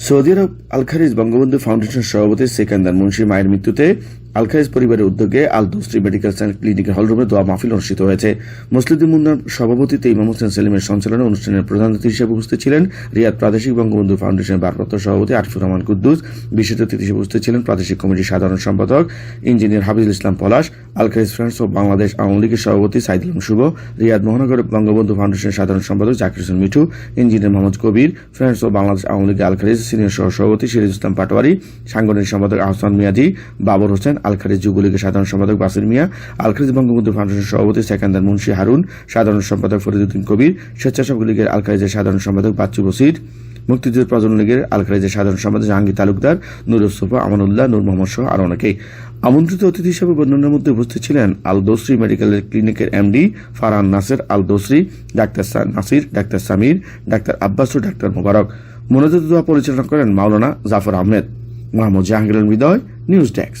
Saudi Arab Al Kharj Bangabandhu foundation সভাপতি সেকান্দার মুন্সি মায়ের মৃত্যুতে আলখারিজ পরিবারের উদ্যোগে আল দোস্ত্রি মেডিকেল সায়েন্স ক্লিনিকের হলরুমে দোয়া মাহফিল অনুষ্ঠিত হয়েছে। মুসলিম মুন্নার সভাপতিতে ইমাম হোসেন সেলিমের সঞ্চালনে অনুষ্ঠানের প্রধান অতিথি হিসেবে উপস্থিত ছিলেন রিয়াদ প্রাদেশিক বঙ্গবন্ধু ফাউন্ডেশনের ভারপ্রাপ্ত সভাপতি আরিফুর রহমান কুদ্দুস। বিশেষ অতিথি হিসেবে উপস্থিত ছিলেন প্রাদেশিক কমিটির সাধারণ সম্পাদক engineer Hafizul Islam Palash Al Kharj friends ও বাংলাদেশ আওয়ামী লীগের সভাপতি সাইদুল শুভ, রিয়াদ মহানগর বঙ্গবন্ধু ফাউন্ডেশনের সাধারণ সম্পাদক জাকির হোসেন মিঠু, ইঞ্জিনিয়ার মোহাম্মদ কবির, ফ্রেন্ডস ও Bangladesh Awami League Al Kharj senior সহ সভাপতি সিরাজ ইসলাম পাটোয়ারি, সাংগঠনিক সম্পাদক আহসান মিয়াজি, বাবর হোসেন আলখারিজ যুবলীগের সাধারণ সম্পাদক বাসির মিয়া, আলখারিজ বঙ্গবন্ধু ফাউন্ডেশন সভাপতি সেকান্দার মুন্সী হারুন, সাধারণ সম্পাদক ফরিদুদ্দিন কবির, স্বেচ্ছাসেবক লীগের আলখারিজের সাধারণ সম্পাদক বাচ্চু বসির, মুক্তিযুদ্ধ প্রজন্ম লীগের আলখারিজের সাধারণ সম্পাদক জাহাঙ্গীর তালুকদার, নুর সোফা আমানুল্লাহ, নূর মোহাম্মদ সহ আরও অনেকেই। আমন্ত্রিত অতিথি হিসেবে বর্ণনার মধ্যে উপস্থিত ছিলেন আল দোসরি মেডিকেল ক্লিনিকের MD Farhan Naser Al Dosari doctor Nasir, doctor Samir, doctor Abbas ও ডাক্তার মোবারক। মনোযোগ দোয়া পরিচালনা করেন মাওলানা Jafar Ahmed. Mohammad Jahangir Hriday, news desk.